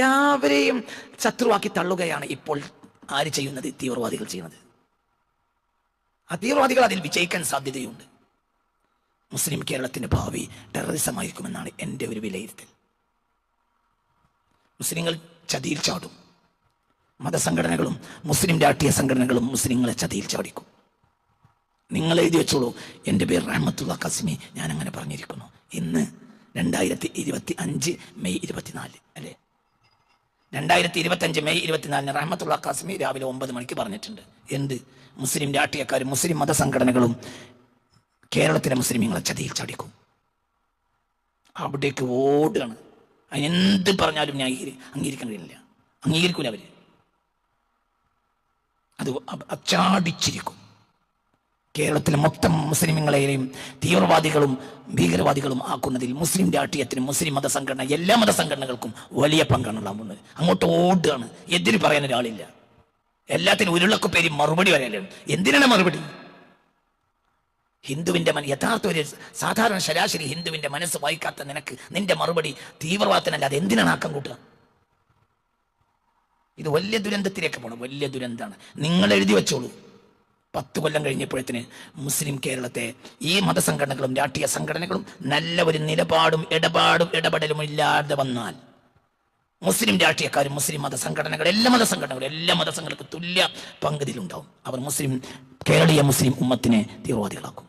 എല്ലാവരെയും ശത്രുവാക്കി തള്ളുകയാണ് ഇപ്പോൾ ആര് ചെയ്യുന്നത്? തീവ്രവാദികൾ ചെയ്യുന്നത്. ആ തീവ്രവാദികൾ അതിൽ വിജയിക്കാൻ സാധ്യതയുണ്ട്. മുസ്ലിം കേരളത്തിന്റെ ഭാവി ടെററിസം ആയിരിക്കുമെന്നാണ് എന്റെ ഒരു വിലയിരുത്തൽ. മുസ്ലിങ്ങൾ ചതിയിൽ ചാടും. മതസംഘടനകളും മുസ്ലിം രാഷ്ട്രീയ സംഘടനകളും മുസ്ലിങ്ങളെ ചതിയിൽ ചാടിക്കും. നിങ്ങൾ എഴുതി വെച്ചോളൂ. എന്റെ പേര് റഹ്മത്തുള്ള കസിമി. ഞാൻ അങ്ങനെ പറഞ്ഞിരിക്കുന്നു. ഇന്ന് രണ്ടായിരത്തി ഇരുപത്തി അഞ്ച് മെയ് ഇരുപത്തിനാല് അല്ലേ? രണ്ടായിരത്തി ഇരുപത്തി അഞ്ച് മെയ് ഇരുപത്തിനാലിന് റഹ്മത്തുള്ള കാസ്മി രാവിലെ ഒമ്പത് മണിക്ക് പറഞ്ഞിട്ടുണ്ട്. എന്ത്? മുസ്ലിം രാഷ്ട്രീയക്കാരും മുസ്ലിം മതസംഘടനകളും കേരളത്തിലെ മുസ്ലിമീങ്ങളെ ചതിയിൽ ചടിക്കും അവിടേക്ക് ഓടുകയാണ്. അതിനെന്ത് പറഞ്ഞാലും ഞാൻ അംഗീകരി അംഗീകരിക്കാൻ കഴിയില്ല അംഗീകരിക്കൂല അവർ. അത് അച്ചാടിച്ചിരിക്കും. കേരളത്തിലെ മൊത്തം മുസ്ലിമുകളെയും തീവ്രവാദികളും ഭീകരവാദികളും ആക്കുന്നതിൽ മുസ്ലിം രാഷ്ട്രീയത്തിനും മുസ്ലിം മതസംഘടന എല്ലാ മതസംഘടനകൾക്കും വലിയ പങ്കാണ് ഉണ്ടാകുന്നത് അങ്ങോട്ട് ഓടുകയാണ്. എതിര് പറയാൻ ഒരാളില്ല. എല്ലാത്തിനും ഉരുളക്കുപ്പേരി മറുപടി പറയാനും എന്തിനാണ് മറുപടി? ഹിന്ദുവിന്റെ മന യഥാർത്ഥ ഒരു സാധാരണ ശരാശരി ഹിന്ദുവിന്റെ മനസ്സ് വായിക്കാത്ത നിനക്ക് നിന്റെ മറുപടി തീവ്രവാദത്തിനല്ലാതെ എന്തിനാണ് ആക്കം കൂട്ടുക? ഇത് വലിയ ദുരന്തത്തിലേക്ക് പോകണം വലിയ ദുരന്തമാണ് നിങ്ങൾ എഴുതി വെച്ചോളൂ. പത്ത് കൊല്ലം കഴിഞ്ഞപ്പോഴത്തിന് മുസ്ലിം കേരളത്തെ ഈ മതസംഘടനകളും രാഷ്ട്രീയ സംഘടനകളും നല്ല ഒരു നിലപാടും ഇടപാടും ഇടപെടലും ഇല്ലാതെ വന്നാൽ മുസ്ലിം രാഷ്ട്രീയക്കാരും മുസ്ലിം മതസംഘടനകൾ എല്ലാ മതസംഘടനകളും എല്ലാ മതസംഘടനകൾക്കും തുല്യ പങ്കുതിലുണ്ടാവും. അവർ മുസ്ലിം കേരളീയ മുസ്ലിം ഉമ്മത്തിനെ തീവ്രവാദികളാക്കും.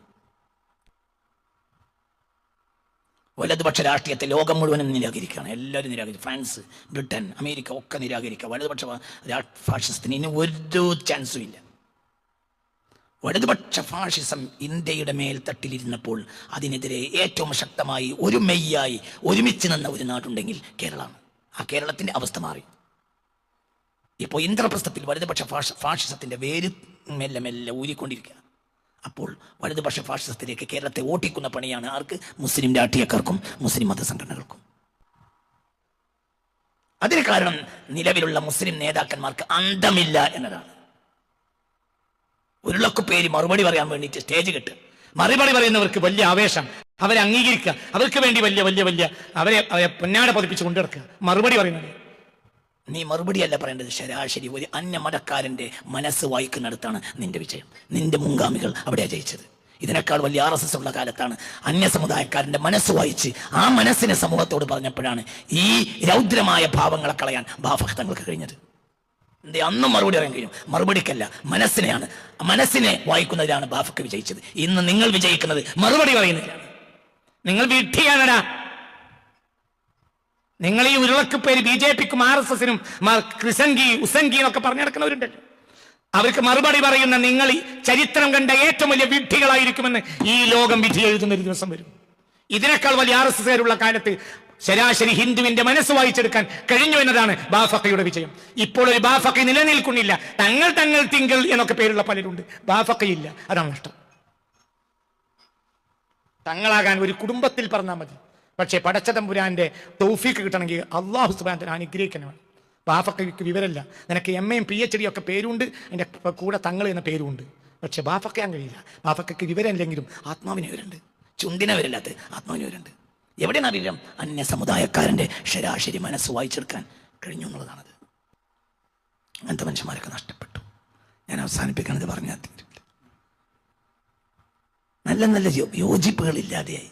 വലതുപക്ഷ രാഷ്ട്രീയത്തെ ലോകം മുഴുവനും നിരാകരിക്കുകയാണ്. എല്ലാവരും നിരാകരിക്കും. ഫ്രാൻസ് ബ്രിട്ടൻ അമേരിക്ക ഒക്കെ നിരാകരിക്കുക. വലതുപക്ഷ ഫാഷിസ്റ്റിന് ഇനി ഒരു ചാൻസും ഇല്ല. വലതുപക്ഷ ഫാഷിസം ഇന്ത്യയുടെ മേൽ തട്ടിലിരുന്നപ്പോൾ അതിനെതിരെ ഏറ്റവും ശക്തമായി ഒരു മെയ്യായി ഒരുമിച്ച് നിന്ന ഒരു നാടുണ്ടെങ്കിൽ കേരളമാണ്. ആ കേരളത്തിന്റെ അവസ്ഥ മാറി. ഇപ്പോൾ ഇന്ദ്രപ്രസ്ഥത്തിൽ വലതുപക്ഷ ഫാഷ ഫാഷിസത്തിന്റെ വേര് മെല്ലെ മെല്ലെ ഊരിക്കൊണ്ടിരിക്കുക അപ്പോൾ വലതുപക്ഷ ഫാഷിസത്തിലേക്ക് കേരളത്തെ ഓട്ടിക്കുന്ന പണിയാണ് ആർക്ക്? മുസ്ലിം രാഷ്ട്രീയക്കാർക്കും മുസ്ലിം മതസംഘടനകൾക്കും. അതിന് കാരണം നിലവിലുള്ള മുസ്ലിം നേതാക്കന്മാർക്ക് അന്തമില്ല എന്നതാണ്. ഉരുളക്ക് പേര് മറുപടി പറയാൻ വേണ്ടിയിട്ട് സ്റ്റേജ് കെട്ട്. മറുപടി പറയുന്നവർക്ക് വലിയ ആവേശം. അവരെ അംഗീകരിക്കുക. അവർക്ക് വേണ്ടി വലിയ വലിയ വലിയ അവരെ അവരെ പൊന്നാട പതിപ്പിച്ച് കൊണ്ടിടക്കുക മറുപടി പറയുന്നത്. നീ മറുപടിയല്ല പറയേണ്ടത് ശരാശരി ഒരു അന്യമതക്കാരന്റെ മനസ്സ് വായിക്കുന്നിടത്താണ് നിന്റെ വിജയം. നിന്റെ മുൻഗാമികൾ അവിടെ ജയിച്ചത്. ഇതിനേക്കാൾ വലിയ ആർ എസ് എസ് ഉള്ള കാലത്താണ് അന്യ സമുദായക്കാരന്റെ മനസ്സ് വായിച്ച് ആ മനസ്സിനെ സമൂഹത്തോട് പറഞ്ഞപ്പോഴാണ് ഈ രൗദ്രമായ ഭാവങ്ങളെ കളയാൻ ബാഫക്തങ്ങൾക്ക് കഴിഞ്ഞത്. എന്തേ അന്നും മറുപടി പറയാൻ കഴിയും. മറുപടിക്കല്ല മനസ്സിനെയാണ്. മനസ്സിനെ വായിക്കുന്നതിലാണ് ബാഫക്ക് വിജയിച്ചത്. ഇന്ന് നിങ്ങൾ വിജയിക്കുന്നത് മറുപടി പറയുന്നതിലാണ്. നിങ്ങൾ വിഡ്ഢിയാണടാ. നിങ്ങൾ ഈ ഉരുളക്ക് പേര് ബി ജെ പിക്കും ആർ എസ് എസിനും ക്രിസംഗി ഉസംഗി എന്നൊക്കെ പറഞ്ഞു നടക്കുന്നവരുണ്ടല്ലോ. അവർക്ക് മറുപടി പറയുന്ന നിങ്ങൾ ചരിത്രം കണ്ട ഏറ്റവും വലിയ വിഡ്ഢികളായിരിക്കുമെന്ന് ഈ ലോകം വിധി എഴുതുന്ന ഒരു ദിവസം വരും. ഇതിനേക്കാൾ വലിയ ആർ എസ് എസ് കാലത്ത് ശരാശരി ഹിന്ദുവിന്റെ മനസ്സ് വായിച്ചെടുക്കാൻ കഴിഞ്ഞു എന്നതാണ് ബാഫക്കയുടെ വിജയം. ഇപ്പോൾ ഒരു ബാഫക്ക നിലനിൽക്കുന്നില്ല. തങ്ങൾ തങ്ങൾ തിങ്കൾ എന്നൊക്കെ പേരുള്ള പലരുണ്ട്. ബാഫക്കയില്ല അതാണ് നഷ്ടം. തങ്ങളാകാൻ ഒരു കുടുംബത്തിൽ പറഞ്ഞാൽ മതി. പക്ഷേ പടച്ചതമ്പുരാന്റെ തൗഫീക്ക് കിട്ടണമെങ്കിൽ അള്ളാഹു സുബാൻ അനുഗ്രഹിക്കണമാണ്. ബാഫക്കയ്ക്ക് വിവരമില്ല. നിനക്ക് എം എയും പി എച്ച് ഡി ഒക്കെ പേരുണ്ട്. എന്റെ കൂടെ തങ്ങൾ എന്ന പേരുണ്ട്. പക്ഷെ ബാഫക്കയാൻ കഴിയില്ല. ബാഫക്കയ്ക്ക് വിവരമില്ലെങ്കിലും ആത്മാവിന് വിവരമുണ്ട്. ചുണ്ടിനെ വരില്ലാത്ത ആത്മാവിന് വിവരമുണ്ട് എവിടെയാണ് അറിയാം അന്യ സമുദായക്കാരന്റെ ശരാശരി മനസ്സ് വായിച്ചെടുക്കാൻ കഴിഞ്ഞു എന്നുള്ളതാണത്. അങ്ങനത്തെ മനുഷ്യന്മാരൊക്കെ നഷ്ടപ്പെട്ടു. ഞാൻ അവസാനിപ്പിക്കണത് പറഞ്ഞാൽ നല്ല നല്ല യോ- യോജിപ്പുകൾ ഇല്ലാതെയായി